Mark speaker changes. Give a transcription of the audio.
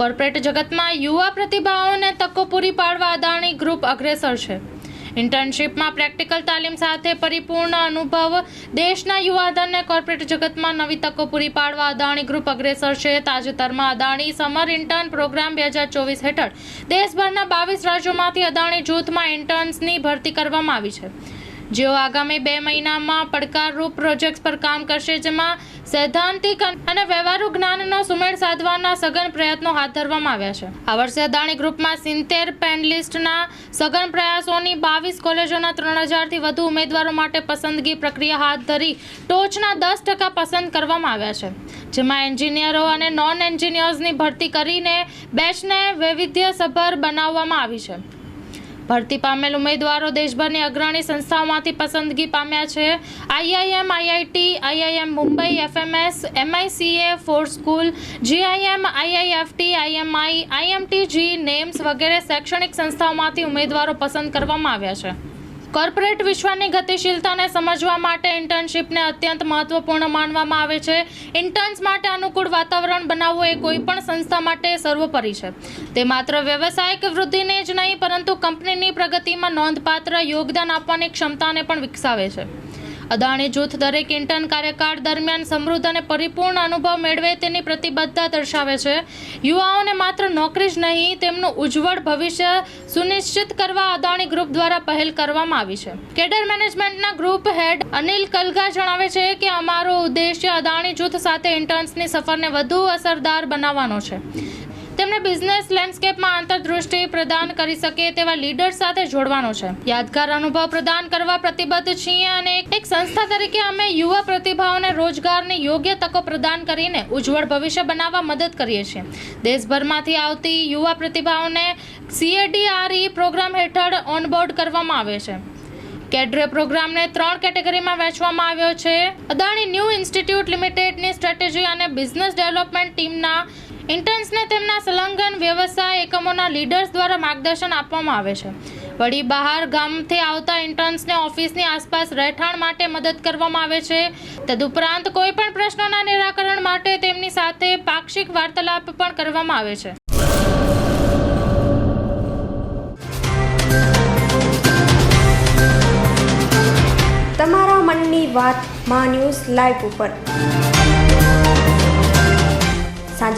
Speaker 1: Corporate જગતમાં યુવા પ્રતિભાઓને તકો પૂરી પાડવા અદાણી ગ્રુપ અગ્રેસર છે. ઇન્ટર્નશિપમાં પ્રેક્ટિકલ તાલીમ સાથે પરિપૂર્ણ અનુભવ દેશના યુવાધનને કોર્પોરેટ જગતમાં નવી તકો પૂરી પાડવા અદાણી ગ્રુપ અગ્રેસર છે. તાજેતરમાં અદાણી સમર ઇન્ટર્ન પ્રોગ્રામ બે હજાર ચોવીસ હેઠળ દેશભરના બાવીસ રાજ્યોમાંથી અદાણી જૂથમાં ઇન્ટર્ન્સની ભરતી કરવામાં આવી છે. જેઓ આગામી બે મહિનામાં પડકારરૂપ પ્રોજેક્ટ્સ પર કામ કરશે, જેમાં સૈદ્ધાંતિક અને વ્યવહારુ જ્ઞાનનો સુમેળ સાધવાના સઘન પ્રયત્નો હાથ ધરવામાં આવ્યા છે. આ વર્ષે અદાણી ગ્રુપમાં સિત્તેર પેનલિસ્ટના સઘન પ્રયાસોની બાવીસ કોલેજોના ત્રણ હજારથી વધુ ઉમેદવારો માટે પસંદગી પ્રક્રિયા હાથ ધરી ટોચના દસ ટકા પસંદ કરવામાં આવ્યા છે. જેમાં એન્જિનિયરો અને નોન એન્જિનિયર્સની ભરતી કરીને બેચને વૈવિધ્યસભર બનાવવામાં આવી છે. ભરતી પામેલ ઉમેદવારો દેશભરની અગ્રણી સંસ્થાઓમાંથી પસંદગી પામ્યા છે. IIM, IIT, IIM Mumbai, FMS, MICA, FORE school, GIM, IIFT, IMI, IMTG, NMIMS વગેરે શૈક્ષણિક સંસ્થાઓમાંથી ઉમેદવારો પસંદ કરવામાં આવ્યા છે. કોર્પોરેટ વિશ્વની ગતિશીલતાને સમજવા માટે ઇન્ટર્નશિપને અત્યંત મહત્વપૂર્ણ માનવામાં આવે છે. ઇન્ટર્ન્સ માટે અનુકૂળ વાતાવરણ બનાવવું એ કોઈ પણ સંસ્થા માટે સર્વોપરી છે. તે માત્ર વ્યવસાયિક વૃદ્ધિને જ નહીં, પરંતુ કંપનીની પ્રગતિમાં નોંધપાત્ર યોગદાન આપવાની ક્ષમતાને પણ વિકસાવે છે. અદાણી જૂથ દરેક ઇન્ટર્ન કાર્યકાળ દરમિયાન સમૃદ્ધ અને પરિપૂર્ણ અનુભવ મેળવે તેની પ્રતિબદ્ધતા દર્શાવે છે. યુવાઓને માત્ર નોકરી જ નહીં, તેમનું ઉજ્જવળ ભવિષ્ય સુનિશ્ચિત કરવા અદાણી ગ્રુપ દ્વારા પહેલ કરવામાં આવી છે. કેડર મેનેજમેન્ટના ગ્રુપ હેડ અનિલ કલગા જણાવે છે કે અમારો ઉદ્દેશ્ય અદાણી જૂથ સાથે ઇન્ટર્ન્સની સફરને વધુ અસરદાર બનાવવાનો છે. તેમને બિઝનેસ લેન્ડસ્કેપમાં આંતરદૃષ્ટિ પ્રદાન કરી શકે તેવા લીડર સાથે જોડવાનો છે. યાદગાર અનુભવ પ્રદાન કરવા પ્રતિબદ્ધ છીએ અને એક સંસ્થા તરીકે અમે યુવા પ્રતિભાઓને રોજગારની યોગ્ય તકો પ્રદાન કરીને ઉજ્જવળ ભવિષ્ય બનાવવા મદદ કરીએ છીએ. દેશભરમાંથી આવતી યુવા પ્રતિભાઓને સીએડીઆરઈ પ્રોગ્રામ હેઠળ ઓનબોર્ડ કરવામાં આવે છે. કેડરે પ્રોગ્રામને ત્રણ કેટેગરીમાં વહેંચવામાં આવ્યો છે. અદાણી ન્યૂ ઇન્સ્ટિટ્યૂટ લિમિટેડની સ્ટ્રેટેજી અને બિઝનેસ ડેવલપમેન્ટ ટીમના ઇન્ટર્ન્સને તેમના સંલગ્ન વ્યવસાય એકમોના લીડર્સ દ્વારા માર્ગદર્શન આપવામાં આવે છે. વળી બહાર ગામથી આવતા ઇન્ટર્ન્સને ઓફિસની આસપાસ રહેઠાણ માટે મદદ કરવામાં આવે છે. તદુપરાંત કોઈ પણ પ્રશ્નોના નિરાકરણ માટે તેમની સાથે પાક્ષિક વાર્તાલાપ પણ કરવામાં આવે છે.
Speaker 2: તમારા મનની વાતમાં ન્યૂઝ લાઈવ ઉપર.